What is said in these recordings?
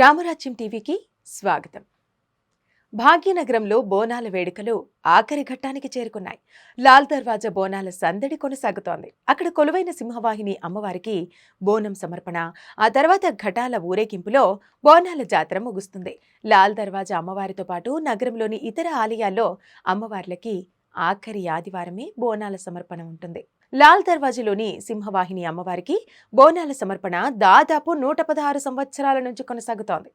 రామరాజ్యం టీవీకి స్వాగతం. భాగ్యనగరంలో బోనాల వేడుకలు ఆఖరి ఘట్టానికి చేరుకున్నాయి. లాల్ దర్వాజా బోనాల సందడి కొనసాగుతోంది. అక్కడ కొలువైన సింహవాహిని అమ్మవారికి బోనం సమర్పణ ఆ తర్వాత ఘటాల ఊరేగింపులో బోనాల జాతర ముగుస్తుంది. లాల్ దర్వాజా అమ్మవారితో పాటు నగరంలోని ఇతర ఆలయాల్లో అమ్మవార్లకి ఆఖరి ఆదివారమే బోనాల సమర్పణ ఉంటుంది. లాల్ దర్వాజలోని సింహవాహిని అమ్మవారికి బోనాల సమర్పణ దాదాపు నూట పదహారు సంవత్సరాల నుంచి కొనసాగుతోంది.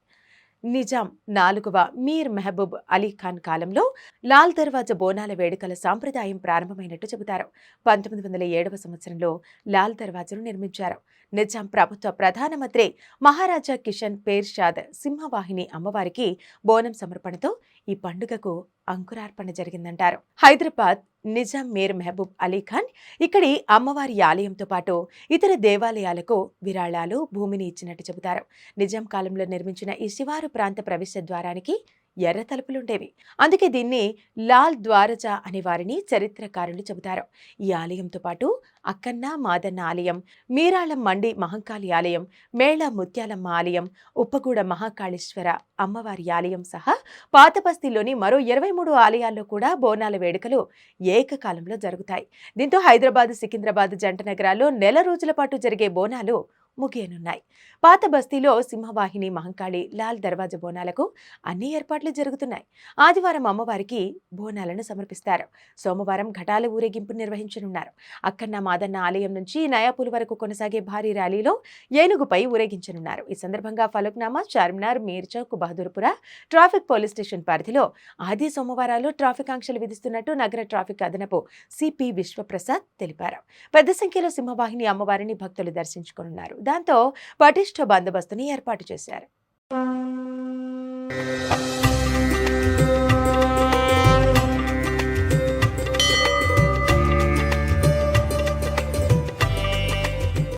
నిజాం నాలుగవ మీర్ మెహబూబ్ అలీ ఖాన్ కాలంలో లాల్ దర్వాజా బోనాల వేడుకల సాంప్రదాయం ప్రారంభమైనట్టు చెబుతారు. పంతొమ్మిది వందల ఏడవ సంవత్సరంలో లాల్ దర్వాజను నిర్మించారు. నిజాం ప్రభుత్వ ప్రధానమంత్రి మహారాజా కిషన్ పేర్షాద్ సింహవాహిని అమ్మవారికి బోనం సమర్పణతో ఈ పండుగకు అంకురార్పణ జరిగిందంటారు. హైదరాబాద్ నిజాం మీర్ మెహబూబ్ అలీ ఖాన్ ఇక్కడి అమ్మవారి ఆలయంతో పాటు ఇతర దేవాలయాలకు విరాళాలు భూమిని ఇచ్చినట్టు చెబుతారు. నిజాం కాలంలో నిర్మించిన ఈ శివారు ప్రాంత ప్రవేశ ద్వారానికి ఎర్ర తలుపులుండేవి. అందుకే దీన్ని లాల్ ద్వారజా అనే వారిని చరిత్రకారులు చెబుతారు. ఈ ఆలయంతో పాటు అక్కన్న మాదన్న ఆలయం మీరాళం మండి మహంకాళి ఆలయం మేళ ముత్యాలమ్మ ఆలయం ఉప్పగూడ మహాకాళేశ్వర అమ్మవారి ఆలయం సహా పాతబస్తీలోని మరో ఇరవై మూడు ఆలయాల్లో కూడా బోనాల వేడుకలు ఏకకాలంలో జరుగుతాయి. దీంతో హైదరాబాద్ సికింద్రాబాద్ జంట నగరాల్లో నెల రోజుల పాటు జరిగే బోనాలు ముగియనున్నాయి. పాత బస్తీలో సింహవాహిని మహంకాళి లాల్ దర్వాజా బోనాలకు అన్ని ఏర్పాట్లు జరుగుతున్నాయి. ఆదివారం అమ్మవారికి బోనాలను సమర్పిస్తారు. సోమవారం ఘటాల ఊరేగింపు నిర్వహించనున్నారు. అక్కన్న మాదన్న ఆలయం నుంచి నయాపూల్ వరకు కొనసాగే భారీ ర్యాలీలో ఏనుగుపై ఊరేగించనున్నారు. ఈ సందర్భంగా Falaknuma Charminar Mirchowk Bahadurpura traffic police station పరిధిలో ఆది సోమవారాలు ట్రాఫిక్ ఆంక్షలు విధిస్తున్నట్టు నగర ట్రాఫిక్ అదనపు సిపి విశ్వప్రసాద్ తెలిపారు. పెద్ద సంఖ్యలో సింహవాహిని అమ్మవారిని భక్తులు దర్శించుకోనున్నారు. దాంతో పటిష్ట బందోబస్తుని ఏర్పాటు చేశారు.